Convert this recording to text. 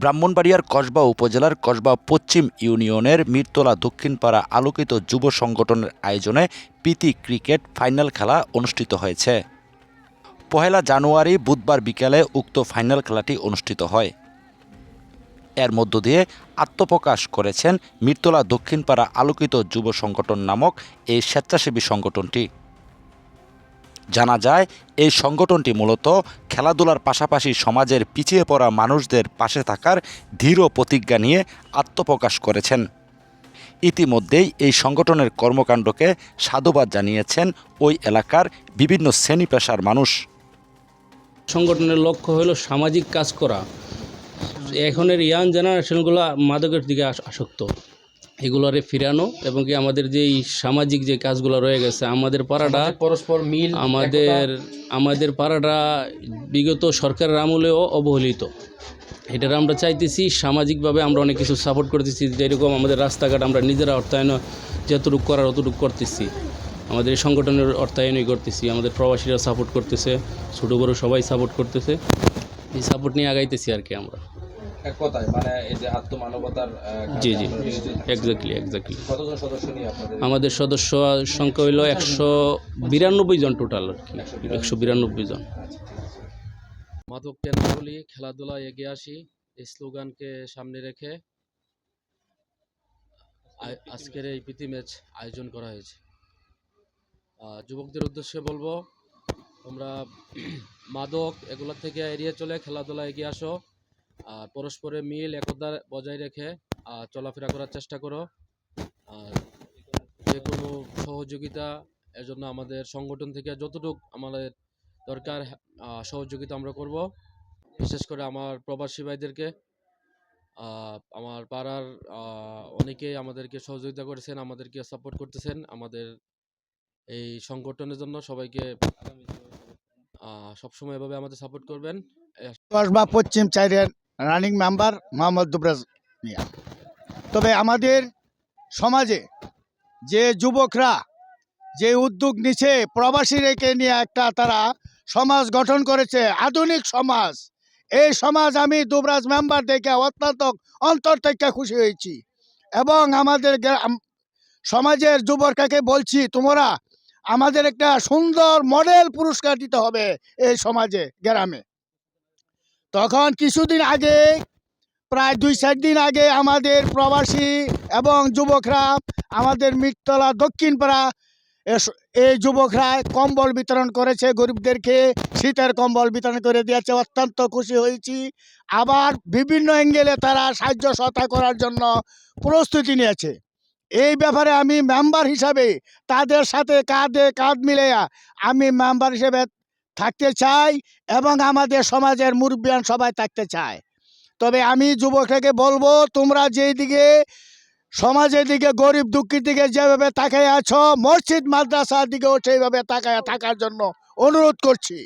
ব্রাহ্মণবাড়িয়ার কসবা উপজেলার কসবা পশ্চিম ইউনিয়নের মিরতলা দক্ষিণপাড়া আলোকিত যুব সংগঠনের আয়োজনে প্রীতি ক্রিকেট ফাইনাল খেলা অনুষ্ঠিত হয়েছে। পহেলা জানুয়ারি বুধবার বিকেলে উক্ত ফাইনাল খেলাটি অনুষ্ঠিত হয়। এর মধ্য দিয়ে আত্মপ্রকাশ করেছেন মিরতলা দক্ষিণপাড়া আলোকিত যুব সংগঠন নামক এই স্বেচ্ছাসেবী সংগঠনটি। জানা যায়, এই সংগঠনটি মূলত খেলাধুলার পাশাপাশি সমাজের পিছিয়ে পড়া মানুষদের পাশে থাকার দৃঢ় প্রতিজ্ঞা নিয়ে আত্মপ্রকাশ করেছেন। ইতিমধ্যেই এই সংগঠনের কর্মকাণ্ডকে সাধুবাদ জানিয়েছেন ওই এলাকার বিভিন্ন শ্রেণি পেশার মানুষ। সংগঠনের লক্ষ্য হলো সামাজিক কাজ করা। এখনের ইয়াং জেনারেশনগুলো মাদকের দিকে আস- আসক্ত। এগুলোরে ফিরানো এবং কি আমাদের যে সামাজিক যে কাজগুলো রয়ে গেছে আমাদের পাড়াটা পরস্পর মিল আমাদের আমাদের পাড়াটা বিগত সরকারের আমলেও অবহেলিত। এটার আমরা চাইতেছি সামাজিকভাবে আমরা অনেক কিছু সাপোর্ট করতেছি যেরকম আমাদের রাস্তাঘাট আমরা নিজেরা অর্থায়ন যতটুকু করার অতটুকু করতেছি। আমাদের এই সংগঠনের অর্থায়নই করতেছি আমাদের প্রবাসীরা সাপোর্ট করতেছে ছোটো বড়ো সবাই সাপোর্ট করতেছে। এই সাপোর্ট নিয়ে আগাইতেছি আর কি আমরা। এক কথায় মানে এই যে আত্মমানবতার জি জি এক্স্যাক্টলি এক্স্যাক্টলি কতজন সদস্য নিয়ে আপনাদের? আমাদের সদস্য সংখ্যা হইল একশো বিরানব্বই জন টোটাল আর কি। একশো বিরানব্বই। জন। মাদককে না বলি খেলাধুলা এগিয়ে আসি এই স্লোগানকে সামনে রেখে আজকের এই প্রীতি ম্যাচ আয়োজন করা হয়েছে। আহ, যুবকদের উদ্দেশ্যে বলব তোমরা মাদক এগুলো থেকে এড়িয়ে চলে খেলাধুলা এগিয়ে আসো। পরস্পরের মিল, একতা বজায় রেখে চলাফেরা করার চেষ্টা করো। যে কোনো সহযোগিতা এজন্য আমাদের সংগঠন থেকে যতটুকু আমাদের দরকার সহযোগিতা আমরা করব। বিশেষ করে আমার প্রবাসী ভাইদেরকে আমার পাড়ার অনেকেই আমাদেরকে সহযোগিতা করেছেন, আমাদেরকে সাপোর্ট করতেছেন। আমাদের এই সংগঠনের জন্য সবাইকে সবসময় এভাবে আমাদের সাপোর্ট করবেন। পশ্চিম চাইরের রানিং মেম্বার মোহাম্মদ দুবরাজ মিয়া। তবে আমাদের সমাজে যে যুবকরা, যে উদ্যোগ প্রবাসী রেখে নিয়ে একটা তারা সমাজ গঠন করেছে, আধুনিক সমাজ। এই সমাজ আমি দুবরাজ মেম্বার দেখে অত্যন্ত অন্তর থেকে খুশি হয়েছি। এবং আমাদের সমাজের যুবককে বলছি, তোমরা আমাদের একটা সুন্দর মডেল পুরস্কার দিতে হবে এই সমাজে, গ্রামে। তখন কিছুদিন আগে, প্রায় দুই চার দিন আগে আমাদের প্রবাসী এবং যুবকরা, আমাদের মিটতলা দক্ষিণপাড়া এই যুবকরা কম্বল বিতরণ করেছে গরিবদেরকে। শীতের কম্বল বিতরণ করে দিয়েছে। অত্যন্ত খুশি হয়েছি। আবার বিভিন্ন অ্যাঙ্গেলে তারা সাহায্য সহায়তা করার জন্য প্রস্তুতি নিয়েছে। এই ব্যাপারে আমি মেম্বার হিসাবে তাদের সাথে কাঁধে কাঁধ মিলে আমি মেম্বার হিসেবে থাকতে চাই এবং আমাদের সমাজের মুরব্বিয়ান সবাই থাকতে চায়। তবে আমি যুবকটাকে বলব, তোমরা যেই দিকে সমাজের দিকে, গরিব দুঃখীর দিকে যেভাবে তাকায় আছো, মসজিদ, মাদ্রাসার দিকেও সেইভাবে তাকায় থাকার জন্য অনুরোধ করছি।